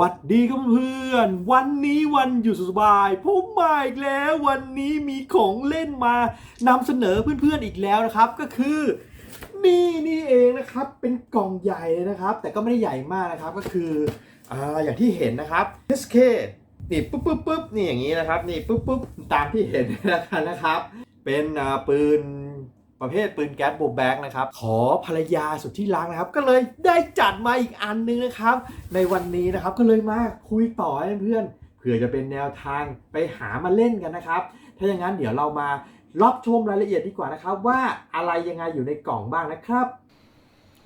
วัดดีครับเพื่อนวันนี้วันหยุดสุดสบายผมมาอีกแล้ววันนี้มีของเล่นมานำเสนอเพื่อนๆอีกแล้วนะครับก็คือ นี่นี่เองนะครับเป็นกล่องใหญ่เลยนะครับ แต่ก็ไม่ได้ใหญ่มากนะครับก็คืออ่าอย่างที่เห็นนะครับ SK นี่ปุ๊บปุ๊บปุ๊บนี่อย่างนี้นะครับ นี่ปุ๊บปุ๊บตามที่เห็นนะครับเป็นปืน ประเภทปืนแก๊สโบแบกนะครับ ขอภรรยาสุดที่รักนะครับ ก็เลยได้จัดมาอีกอันนึงนะครับ ในวันนี้นะครับก็เลยมาคุยต่อให้เพื่อนเผื่อจะเป็นแนวทางไปหามาเล่นกันนะครับ ถ้าอย่างนั้นเดี๋ยวเรามารับชมรายละเอียดดีกว่านะครับ ว่าอะไรยังไงอยู่ในกล่องบ้างนะครับ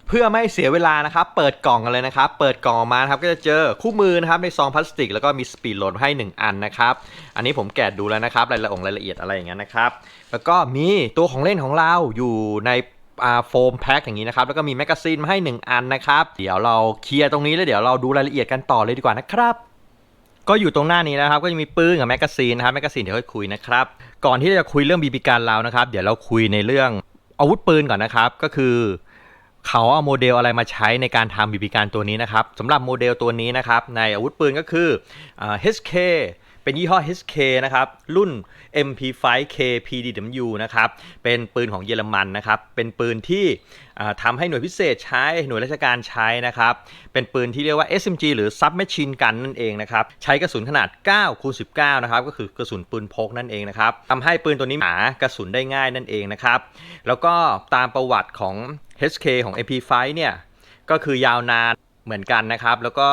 เพื่อไม่เสียเวลานะครับ เปิดกล่องกันเลยนะครับ เปิดกล่องออกมาครับก็จะเจอคู่มือนะครับในซองพลาสติก แล้วก็มีสปีดโหลดให้ 1 อันนะครับ อันนี้ผมแกะดูแล้วนะครับรายละเอียดรายละเอียดอะไรอย่างเงี้ยนะครับ แล้วก็มีตัวของเล่นของเราอยู่ในโฟมแพ็คอย่างนี้นะครับ แล้วก็มีแมกกาซีนมาให้ 1 อันนะครับ เดี๋ยวเราเคลียร์ตรงนี้แล้วเดี๋ยวเราดูรายละเอียดกันต่อเลยดีกว่านะครับก็อยู่ตรงหน้านี้นะครับ ก็จะมีปืนกับแมกกาซีนนะครับแมกกาซีนเดี๋ยวค่อยคุยนะครับ ก่อนที่จะคุยเรื่องบีบีการเรานะครับ เดี๋ยวเราคุยในเรื่องอาวุธปืนก่อนนะครับ ก็คือ เขาเอาโมเดลอะไรมาใช้ในการทำบีบีการตัวนี้นะครับสำหรับโมเดลตัวนี้นะครับในอาวุธปืนก็คืออ HK เป็นยี่ห้อ HK นะครับ รุ่น MP5K PDW นะครับ เป็นปืนของเยอรมันนะครับ เป็นปืนที่ทำให้หน่วยพิเศษใช้ หน่วยราชการใช้นะครับ เป็นปืนที่เรียกว่า SMG หรือ Submachine Gun นั่นเองนะครับ ใช้กระสุนขนาด 9คูณ19 นะครับ ก็คือกระสุนปืนพกนั่นเองนะครับทำให้ปืนตัวนี้หากระสุนได้ง่ายนั่นเองนะครับ แล้วก็ตามประวัติของ HK ของ MP5 เนี่ยก็คือยาวนาน เหมือนกันนะครับ แล้วก็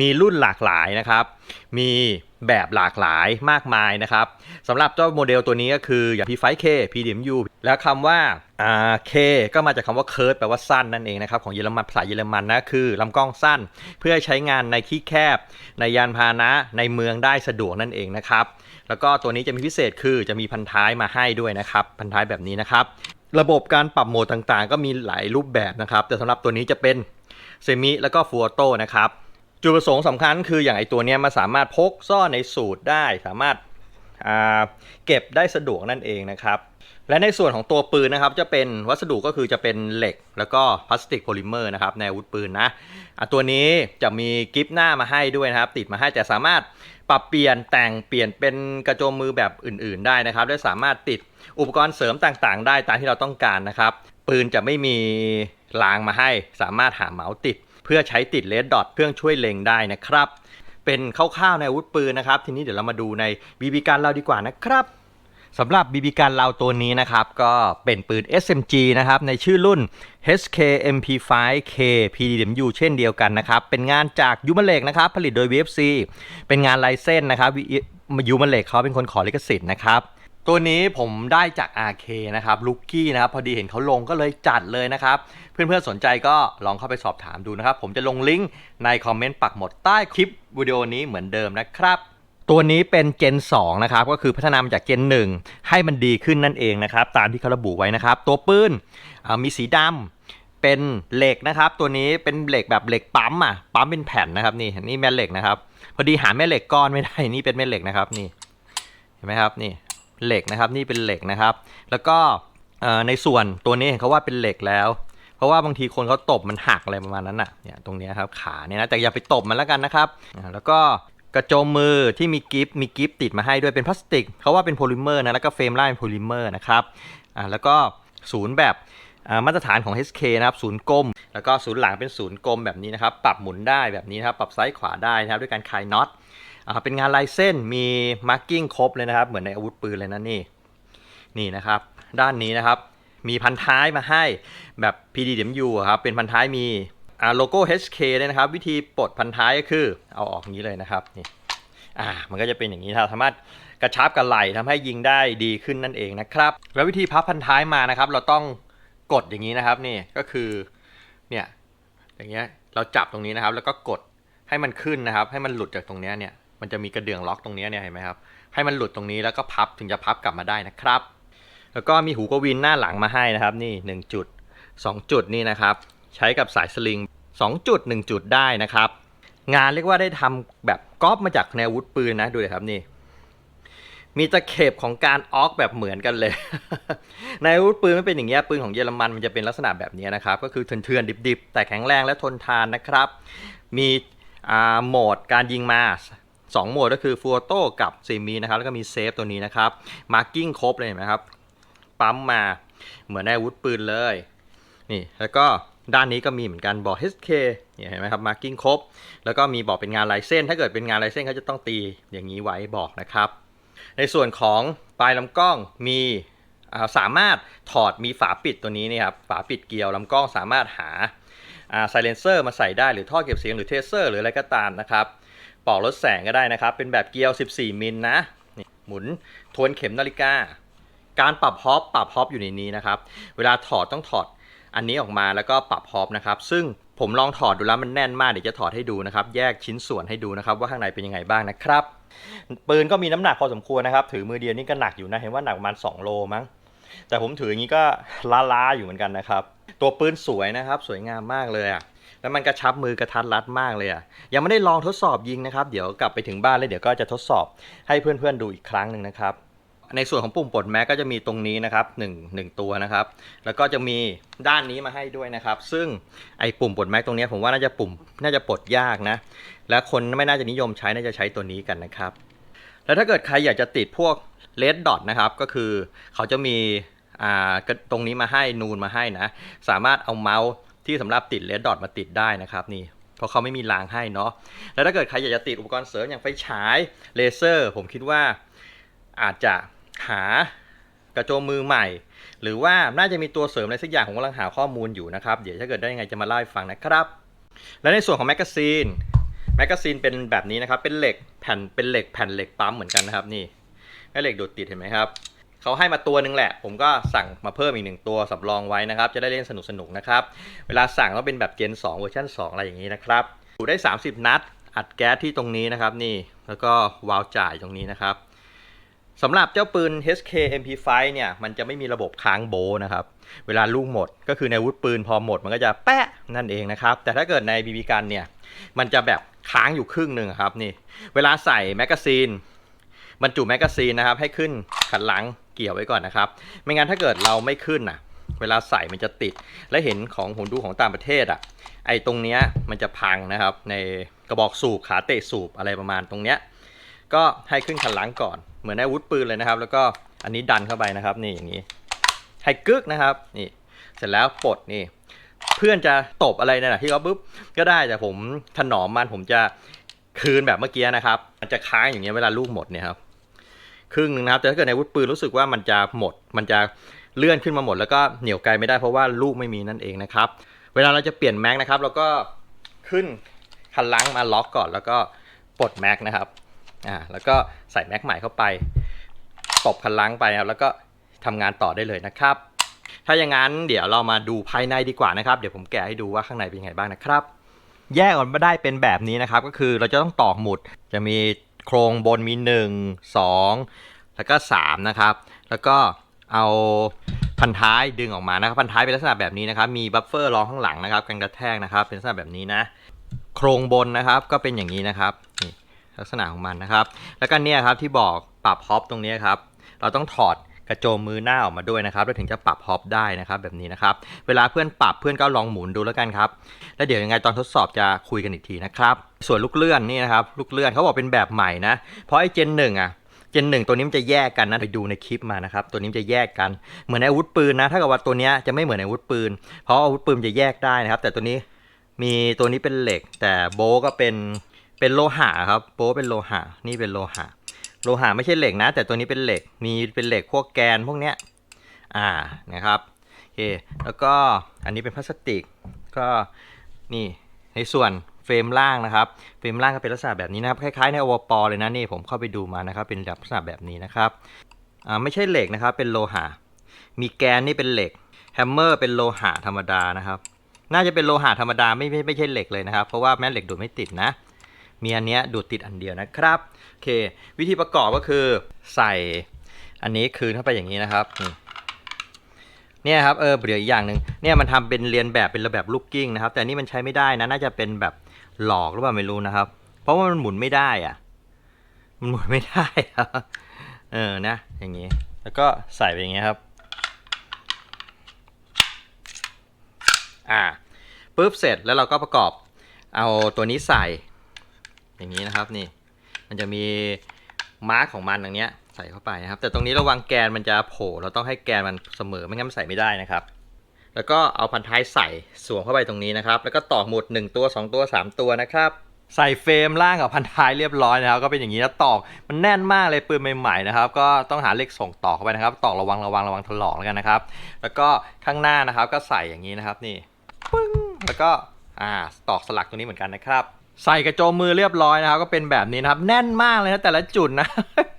มีรุ่นหลากหลายนะครับ มีแบบหลากหลายมากมายนะครับสำหรับเจ้าโมเดลตัวนี้ก็คืออย่าง P5K PDMU แล้วคำว่าอ่า K ก็มาจากคำว่า curve แปลว่าสั้นนั่นเองนะครับ ของเยอรมันภาษาเยอรมันนะคือลำกล้องสั้น เพื่อใช้งานในที่แคบ ในยานพาหนะในเมืองได้สะดวกนั่นเองนะครับ แล้วก็ตัวนี้จะมีพิเศษคือจะมีพันท้ายมาให้ด้วยนะครับ พันท้ายแบบนี้นะครับ ระบบการปรับโหมดต่างๆ ก็มีหลายรูปแบบนะครับ แต่สำหรับตัวนี้จะเป็น เซมิแล้วก็ฟูออโต้นะครับจุดประสงค์สำคัญคืออย่างไอตัวเนี้ยมันสามารถพกซ่อนในสูตรได้ สามารถาเก็บได้สะดวกนั่นเองนะครับ และในส่วนของตัวปืนนะครับ จะเป็นวัสดุก็คือจะเป็นเหล็ก แล้วก็พลาสติกโพลิเมอร์นะครับในอาวุธปืนนะะตัวนี้จะมีกิฟหน้ามาให้ด้วยนะครับ ติดมาให้แต่สามารถปรับเปลี่ยนแต่งเปลี่ยนเป็นกระโจมมือแบบอื่น ๆ ได้นะครับและสามารถติดอุปกรณ์เสริมต่างๆ ได้ตามที่เราต้องการนะครับ ปืนจะไม่มี รางมาให้ สามารถหาเหมาส์ติด เพื่อใช้ติดเลดดอทเครื่องช่วยเล็งได้นะครับ เป็นคร่าวๆในอาวุธปืนนะครับ ทีนี้เดี๋ยวเรามาดูในบีบีการเราดีกว่านะครับสำหรับบีบีการเราตัวนี้นะครับ ก็เป็นปืน SMG นะครับ ในชื่อรุ่น HK MP5K PDMU เช่นเดียวกันนะครับ เป็นงานจากยูมาเล็กนะครับ ผลิตโดย VFC เป็นงานลายเส้นนะครับยูมาเล็กเขาเป็นคนขอลิขสิทธิ์นะครับ ตัวนี้ผมได้จาก RK นะครับลูกกี้นะครับพอดีเห็นเขาลงก็เลยจัดเลยนะครับ เพื่อนๆสนใจก็ลองเข้าไปสอบถามดูนะครับ ผมจะลงลิงก์ในคอมเมนต์ปักหมดใต้คลิปวิดีโอนี้เหมือนเดิมนะครับ ตัวนี้เป็นเจน2นะครับก็คือพัฒนามาจากเจน 1 ให้มันดีขึ้นนั่นเองนะครับ ตามที่เขาระบุไว้นะครับ ตัวปืนอ่ามีสีดำเป็นเหล็กนะครับ ตัวนี้เป็นเหล็กแบบเหล็กปั๊มอะปั๊มเป็นแผ่นนะครับนี่นี่แม่เหล็กนะครับ พอดีหาแม่เหล็กก้อนไม่ได้นี่เป็นแม่เหล็กนะครับนี่เห็นไหมครับนี่ เหล็กนะครับ นี่เป็นเหล็กนะครับ แล้วก็ในส่วนตัวนี้เห็นเขาว่าเป็นเหล็กแล้ว เพราะว่าบางทีคนเขาตบมันหักอะไรประมาณนั้นน่ะเนี่ยตรงนี้ครับขาเนี่ยนะแต่อย่าไปตบมันแล้วกันนะครับ แล้วก็กระโจมมือที่มีกิฟต์มีกิฟต์ติดมาให้ด้วยเป็นพลาสติกเขาว่าเป็นโพลิเมอร์นะแล้วก็เฟรมล่างเป็นโพลิเมอร์นะครับอ่าแล้วก็ศูนย์แบบมาตรฐานของ HK นะครับศูนย์กลม แล้วก็ศูนย์หลังเป็นศูนย์กลมแบบนี้นะครับ ปรับหมุนได้แบบนี้นะครับ ปรับซ้ายขวาได้นะครับ ด้วยการคลายน็อต เป็นงานลายเส้นมีมาร์กิ้งครบเลยนะครับ เหมือนในอาวุธปืนเลยนะนี่นี่นะครับ ด้านนี้นะครับ มีพันท้ายมาให้แบบ PDMU อะครับเป็นพันท้ายมีอ่าโลโก้ HK เลยนะครับ วิธีปลดพันท้ายก็คือเอาออกอย่างนี้เลยนะครับนี่อ่ามันก็จะเป็นอย่างนี้ครับสามารถกระชับกับไหล่ทำให้ยิงได้ดีขึ้นนั่นเองนะครับ แล้ววิธีพับพันท้ายมานะครับ เราต้องกดอย่างนี้นะครับนี่ก็คือเนี่ยอย่างเงี้ยเราจับตรงนี้นะครับ แล้วก็กดให้มันขึ้นนะครับ ให้มันหลุดจากตรงเนี้ยเนี่ย มันจะมีกระเดื่องล็อกตรงนี้เนี่ยเห็นไหมครับ ให้มันหลุดตรงนี้แล้วก็พับถึงจะพับกลับมาได้นะครับ แล้วก็มีหูกวินหน้าหลังมาให้นะครับนี่ 1 จุด 2 จุดนี่นะครับ ใช้กับสายสลิง 2 จุด 1 จุดได้นะครับ งานเรียกว่าได้ทำแบบก๊อปมาจากแนววุธปืนนะดูเลยครับนี่มีตะเข็บของการออกแบบเหมือนกันเลย ในอาวุธปืนไม่เป็นอย่างเงี้ยปืนของเยอรมันมันจะเป็นลักษณะแบบนี้นะครับ ก็คือเถื่อนๆดิบๆ แต่แข็งแรงและทนทานนะครับ มีโหมดการยิงมา 2โหมดก็คือฟูโต้กับซีมีนะครับ แล้วก็มีเซฟตัวนี้นะครับมาร์กิ้งครบเลยเห็นไหมครับ ปั๊มมาเหมือนในอาวุธปืนเลย นี่แล้วก็ด้านนี้ก็มีเหมือนกันบอก HK เนี่ยเห็นไหมครับมาร์กิ้งครบ แล้วก็มีบอกเป็นงานลายเส้น ถ้าเกิดเป็นงานลายเส้นเขาจะต้องตีอย่างนี้ไว้บอกนะครับ ในส่วนของปลายลำกล้องมีสามารถถอดมีฝาปิดตัวนี้นี่ครับฝาปิดเกลียวลำกล้องสามารถหาไซเลนเซอร์มาใส่ได้หรือท่อเก็บเสียงหรือเทสเซอร์หรืออะไรก็ตามนะครับ ปลอกลดแสงก็ได้นะครับ เป็นแบบเกลียว 14 มิลนะหมุนทวนเข็มนาฬิกา การปรับฮอปปรับฮอปอยู่ในนี้นะครับ เวลาถอดต้องถอดอันนี้ออกมาแล้วก็ปรับฮอปนะครับ ซึ่งผมลองถอดดูแล้วมันแน่นมากเดี๋ยวจะถอดให้ดูนะครับ แยกชิ้นส่วนให้ดูนะครับ ว่าข้างในเป็นยังไงบ้างนะครับ ปืนก็มีน้ำหนักพอสมควรนะครับ ถือมือเดียวนี่ก็หนักอยู่นะ เห็นว่าหนักประมาณ2โลมั้ง แต่ผมถืออย่างนี้ก็ล้าๆอยู่เหมือนกันนะครับ ตัวปืนสวยนะครับ สวยงามมากเลยอะ แล้วมันกระชับมือกระทัดรัดมากเลยอะยังไม่ได้ลองทดสอบยิงนะครับ เดี๋ยวกลับไปถึงบ้านแล้วเดี๋ยวก็จะทดสอบให้เพื่อนๆดูอีกครั้งหนึ่งนะครับ ในส่วนของปุ่มปลดแม็กก็จะมีตรงนี้นะครับหนึ่งหนึ่งตัวนะครับ แล้วก็จะมีด้านนี้มาให้ด้วยนะครับ ซึ่งไอ้ปุ่มปลดแม็กตรงนี้ผมว่าน่าจะปุ่มน่าจะปลดยากนะ และคนไม่น่าจะนิยมใช้น่าจะใช้ตัวนี้กันนะครับ แล้วถ้าเกิดใครอยากจะติดพวกเลดดอทนะครับก็คือเขาจะมีอ่าตรงนี้มาให้นูนมาให้นะ สามารถเอาเมาส์ ที่สำหรับติดเลดดอทมาติดได้นะครับนี่เพราะเขาไม่มีรางให้เนาะแล้วถ้าเกิดใครอยากจะติดอุปกรณ์เสริมอย่างไฟฉายเลเซอร์ ผมคิดว่าอาจจะหากระโจมมือใหม่ หรือว่าน่าจะมีตัวเสริมอะไรสักอย่างผมกำลังหาข้อมูลอยู่นะครับ เดี๋ยวถ้าเกิดได้ยังไงจะมาเล่าให้ฟังนะครับ และในส่วนของแมกกาซีนแมกกาซีนเป็นแบบนี้นะครับเป็นเหล็กแผ่นเป็นเหล็กแผ่นเหล็กปั๊มเหมือนกันนะครับนี่แม่เหล็กดูดติดเห็นไหมครับ เขาให้มาตัวหนึงแหละ ผมก็สั่งมาเพิ่มอีกหนึ่งตัวสำรองไว้นะครับ จะได้เล่นสนุกสนุกๆนะครับ เวลาสั่งต้องเป็นแบบเจน 2 เวอร์ชัน2 อะไรอย่างนี้นะครับอยู่ได้ 30 นัด อัดแก๊สที่ตรงนี้นะครับนี่ แล้วก็วาล์วจ่ายตรงนี้นะครับสำหรับเจ้าปืน HK MP5 เนี่ย มันจะไม่มีระบบค้างโบนะครับ เวลาลูกหมด ก็คือในวุธปืนพอหมดมันก็จะแปะนั่นเองนะครับ แต่ถ้าเกิดใน BB กันเนี่ย มันจะแบบค้างอยู่ครึ่งหนึ่งครับนี่ เวลาใส่แมกกาซีนบรรจุแมกกาซีนนะครับ ให้ขึ้นขันหลัง เกี่ยวไว้ก่อนนะครับ ไม่งั้นถ้าเกิดเราไม่ขึ้นน่ะ เวลาใส่มันจะติด และเห็นของผมดูของต่างประเทศอะ ไอ้ตรงเนี้ยมันจะพังนะครับ ในกระบอกสูบขาเตะสูบอะไรประมาณตรงเนี้ย ก็ให้ขึ้นขันหลังก่อน เหมือนในอาวุธปืนเลยนะครับ แล้วก็อันนี้ดันเข้าไปนะครับ นี่อย่างนี้ ให้กึกนะครับ นี่ เสร็จแล้วปลดนี่เพื่อนจะตบอะไรเนี่ยนะที่เขาปุ๊บก็ได้แต่ผมถนอมมันผมจะคืนแบบเมื่อกี้นะครับ มันจะค้างอย่างเงี้ยเวลาลูกหมดเนี่ยครับ ครึ่งหนึงนะครับ แต่ถ้าเกิดในวุธปืนรู้สึกว่ามันจะหมด มันจะเลื่อนขึ้นมาหมด แล้วก็เหนี่ยวไกลไม่ได้เพราะว่าลูกไม่มีนั่นเองนะครับ เวลาเราจะเปลี่ยนแม็กนะครับเราก็ขึ้นคันลังมาล็อกก่อน แล้วก็ปลดแม็กนะครับ อ่า แล้วก็ใส่แม็กใหม่เข้าไป ตบคันลังไปครับ แล้วก็ทำงานต่อได้เลยนะครับ ถ้าอย่างนั้นเดี๋ยวเรามาดูภายในดีกว่านะครับ เดี๋ยวผมแกะให้ดูว่าข้างในเป็นยังไงบ้างนะครับ แยกออกมาได้เป็นแบบนี้นะครับ ก็คือเราจะต้องตอกหมุด จะมี โครงบนมี 1 2 แล้วก็ 3 นะครับ แล้วก็เอาพันท้ายดึงออกมานะครับ พันท้ายเป็นลักษณะแบบนี้นะครับ มีบัฟเฟอร์รองข้างหลังนะครับกันกระแทกนะครับ เป็นลักษณะแบบนี้นะ โครงบนนะครับก็เป็นอย่างนี้นะครับนี่ลักษณะของมันนะครับ แล้วก็เนี่ยครับที่บอกปรับฮอปตรงนี้ครับ เราต้องถอด ระโจมมือหน้าออกมาด้วยนะครับแล้วถึงจะปรับฮอปได้นะครับแบบนี้นะครับ เวลาเพื่อนปรับเพื่อนก็ลองหมุนดูแล้วกันครับ แล้วเดี๋ยวยังไงตอนทดสอบจะคุยกันอีกทีนะครับ ส่วนลูกเลื่อนนี่นะครับลูกเลื่อนเขาบอกเป็นแบบใหม่นะ เพราะไอ้เจนหนึ่งอะเจนหนึ่งตัวนี้มันจะแยกกันนะไปดูในคลิปมานะครับตัวนี้จะแยกกันเหมือนอาวุธปืนนะถ้ากิดว่าตัวนี้จะไม่เหมือนอาวุธปืน เพราะอาวุธปืนจะแยกได้นะครับ แต่ตัวนี้มีตัวนี้เป็นเหล็ก แต่โบก็เป็นเป็นโลหะครับโบเป็นโลหะนี่เป็นโลหะ โลหะไม่ใช่เหล็กนะ แต่ตัวนี้เป็นเหล็กมีเป็นเหล็กพวกแกนพวกเนี้ยอ่านะครับโอเคแล้วก็อันนี้เป็นพลาสติกก็นี่ในส่วนเฟรมล่างนะครับ เฟรมล่างก็เป็นลักษณะแบบนี้นะครับ คล้ายๆในอวปเลยนะนี่ผมเข้าไปดูมานะครับ เป็นลักษณะแบบนี้นะครับอ่าไม่ใช่เหล็กนะครับ เป็นโลหะ มีแกนนี่เป็นเหล็ก แฮมเมอร์เป็นโลหะธรรมดานะครับ น่าจะเป็นโลหะธรรมดาไม่ไม่ไม่ใช่เหล็กเลยนะครับ เพราะว่าแม่เหล็กดูดไม่ติดนะ มีอันเนี้ยดูดติดอันเดียวนะครับ เค วิธีประกอบก็คือใส่อันนี้คืนเข้าไปอย่างนี้นะครับนี่เนี่ยครับเออเดี๋ยวอีกอย่างหนึ่งเนี่ยมันทำเป็นเรียนแบบเป็นระแบบลูกกิ้งนะครับ แต่นี่มันใช้ไม่ได้นะน่าจะเป็นแบบหลอกหรือเปล่าไม่รู้นะครับ เพราะว่ามันหมุนไม่ได้อะมันหมุนไม่ได้อะเออนะ อย่างนี้ แล้วก็ใส่ไปอย่างนี้ครับ อ่าปุ๊บเสร็จแล้วเราก็ประกอบเอาตัวนี้ใส่ อย่างนี้นะครับนี่ มันจะมีมาร์กของมันตรงเนี้ยใส่เข้าไปนะครับ แต่ตรงนี้ระวังแกนมันจะโผล่เราต้องให้แกนมันเสมอไม่งั้นมันใส่ไม่ได้นะครับ แล้วก็เอาพันท้ายใส่สวมเข้าไปตรงนี้นะครับ แล้วก็ตอกหมุด 1 ตัว 2 ตัว 3 ตัวนะครับใส่เฟรมล่างกับพันท้ายเรียบร้อยนะครับก็เป็นอย่างนี้แล้วตอกมันแน่นมากเลยปืนใหม่ๆนะครับก็ต้องหาเล็กส่งต่อเข้าไปนะครับตอกระวังระวังระวังถลอกแล้วกันนะครับ แล้วก็ข้างหน้านะครับก็ใส่อย่างนี้นะครับนี่ปึ้งแล้วก็อ่าตอกสลักตรงนี้เหมือนกันนะครับ ใส่กระโจมมือเรียบร้อยนะครับ ก็เป็นแบบนี้นะครับ แน่นมากเลยนะแต่ละจุดนะ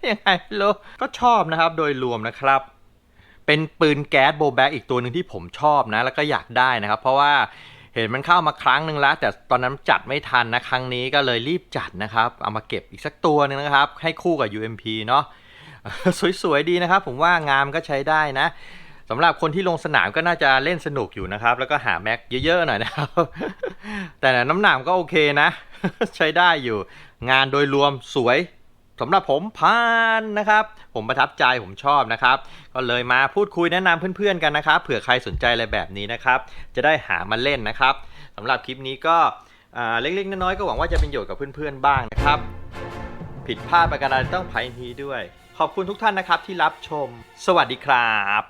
ยังไงไม่รู้ก็ชอบนะครับโดยรวมนะครับ เป็นปืนแก๊สโบแบ็กอีกตัวหนึ่งที่ผมชอบนะ แล้วก็อยากได้นะครับ เพราะว่าเห็นมันเข้ามาครั้งหนึ่งแล้ว แต่ตอนนั้นจัดไม่ทันนะครั้งนี้ก็เลยรีบจัดนะครับ เอามาเก็บอีกสักตัวหนึงนะครับ ให้คู่กับ UMP เนาะสวยๆดีนะครับ ผมว่างามก็ใช้ได้นะ สำหรับคนที่ลงสนามก็น่าจะเล่นสนุกอยู่นะครับ แล้วก็หาแม็กเยอะๆหน่อยนะครับ แต่น้ำหนักก็โอเคนะ ใช้ได้อยู่ งานโดยรวมสวยสำหรับผมพานนะครับ ผมประทับใจผมชอบนะครับ ก็เลยมาพูดคุยแนะนำเพื่อนๆกันนะครับ เผื่อใครสนใจอะไรแบบนี้นะครับ จะได้หามาเล่นนะครับสำหรับคลิปนี้ก็เล็กๆน้อยๆก็หวังว่าจะเป็นประโยชน์กับเพื่อนๆบ้างนะครับ ผิดพลาดประการใดต้องภัยทีด้วย ขอบคุณทุกท่านนะครับที่รับชม สวัสดีครับ